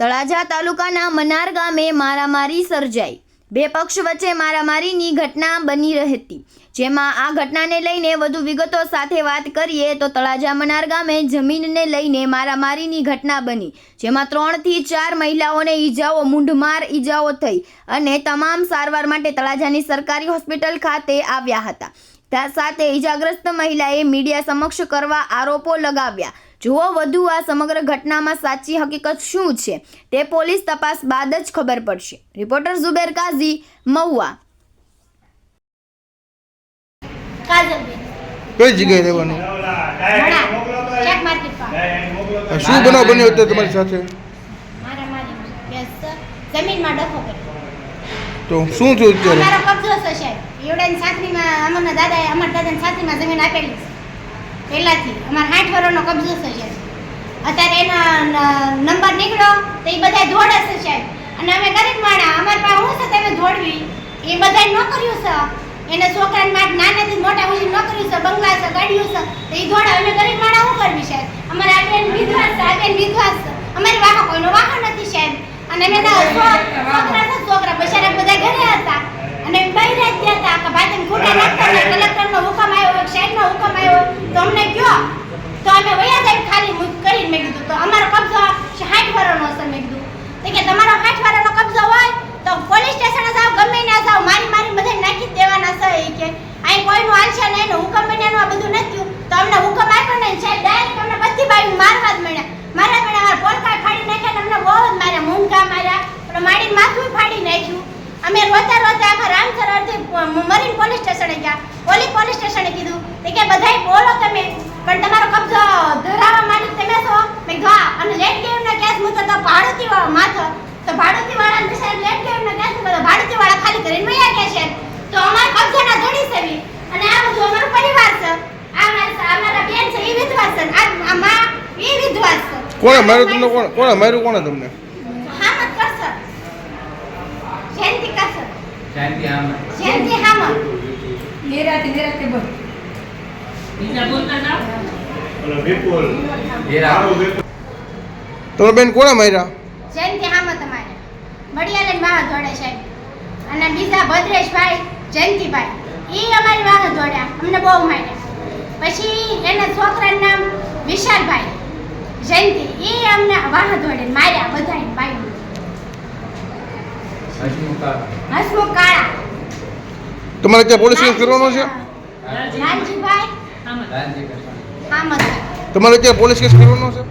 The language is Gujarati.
તળાજા તાલુકાના મનાર ગામે મારામારી સર્જાઈ. બે પક્ષ વચ્ચે મારામારીની ઘટના બની રહેતી. જેમાં આ ઘટનાને લઈને વધુ વિગતો સાથે વાત કરીએ તો તળાજા મનાર ગામે જમીનને લઈને મારામારીની ઘટના બની, જેમાં ત્રણથી ચાર મહિલાઓને ઈજાઓ, મૂંઢમાર ઈજાઓ થઈ અને તમામ સારવાર માટે તળાજાની સરકારી હોસ્પિટલ ખાતે આવ્યા હતા. ત્યાં સાથે ઈજાગ્રસ્ત મહિલાએ મીડિયા સમક્ષ કરવા આરોપો લગાવ્યા. જુઓ વધુ આ સમગ્ર ઘટનામાં સાચી હકીકત શું છે? તે પોલીસ તપાસ બાદ જ ખબર પડશે. રિપોર્ટર ઝુબેર કાઝી મહુવા. કઈ જગ્યાએ રહેવાનું? શું બનાવ બન્યો હતો તમારી સાથે? જમીનમાં ડખો કર્યો. તો શું થયું અત્યારે? અમારો કબજો છે સાહેબ. એવડાની સાતરીમાં અમારના દાદાએ અમારા દાદાની સાથરીમાં જમીન આપેલી છે. પહેલાંથી અમારા આઠ વર્ષનો કબજો છે સાહેબ અત્યારે એના નંબર નીકળ્યો તો એ બધા દોડે છે અને અમે ગરીબ માણા અમારા પાસે શું છે તમે દોડવી. એ બધા ન કર્યું છે. એને છોકરાને માટે નાનાથી મોટા સુધી ન કર્યું છે, બંગલા છે, ગાડીઓ છે, તો એ દોડે. અમે ગરીબ માણા શું કરવી સાહેબ? અમારે આગળ બેન વિધવા છે આ બેન વિધવા છે. અમારી વાહન કોઈનો વાહન નથી સાહેબ. અને અમે છોકરા બચારા બધા ઘરે હતા અને બહાર જ ગયા હતા કે ભાઈ તમે ખોટા નાખતા હતા કલેક્ટરનો હુકમ આવ્યો સાહેબનો હુકમ આવ્યો તો અમને કયો તો અમે વયા જાય ખાલી મુક કરીને મેં કીધું તો અમારો કબજો સાઠ વાળાનો હશે મેં કીધું તો કે તમારો સાઠ વાળાનો કબજો હોય તો પોલીસ સ્ટેશને જાઓ ગમે ના જાઓ મારી મારી બધા નાખી જ દેવાના છે એ કે અહીં કોઈનું હાલશે નહીં એનો હુકમ બન્યાનું આ બધું નથી થયું તો અમને હુકમ આપ્યો ને સાહેબ ડાયરેક્ટ અમને બધી બાયું મારવા જ મળ્યા મારા મળ્યા અમારા પોલકા ફાડી નાખ્યા ને અમને બહુ જ માર્યા મૂંગા માર્યા અને માડીને માથું ફાડી નાખ્યું અમે રોતા રોતા આખા રામસરોવરથી મરીન પોલીસ સ્ટેશને ગયા ઓલી પોલીસ સ્ટેશને કીધું તો કે બધાય બોલો તમે. પણ તમારો કબજો ધરાવવા માટે તમે છો. મેં કીધું હા અને લેટ ગેમના કેસ મૂકો તો ભાડુતી વાળા માથો. તો ભાડુતી વાળા સાહેબ લેટ ગેમના કેસ મૂકો તો ભાડુતી વાળા ખાલી કરીને વયા કે છે. તો અમાર કબજો ના ધડી સેવી અને આ બધું અમારો પરિવાર છે. આ મારા અમારા બેન છે એ વિધવા છે. આ એ વિધવા છે. કોણે તમને? કોણ કોણે માર્યું? કોણે તમને? કરશે. શાંતિ આમ નિરાતે નિરાતે બોલ. તમારા બેન કોણે માર્યા? જયંતિ હામત અમારે મડિયાલે વાહ જોડે છે. અને બીજા ભદ્રેશભાઈ જયંતિભાઈ એ અમારી વાહ જોડ્યા અમને બહુ માર્યા. પછી એના છોકરાનું નામ વિશાલભાઈ જયંતિ. એ અમને વાહ જોડે માર્યા બધાને ભાઈ હસમુખા કાળા. તમારે ક્યાં પોલીસ કેસ કરવાનો છે? લાલજીભાઈ તમારે ક્યાં પોલીસ કેસ કરવાનો છે?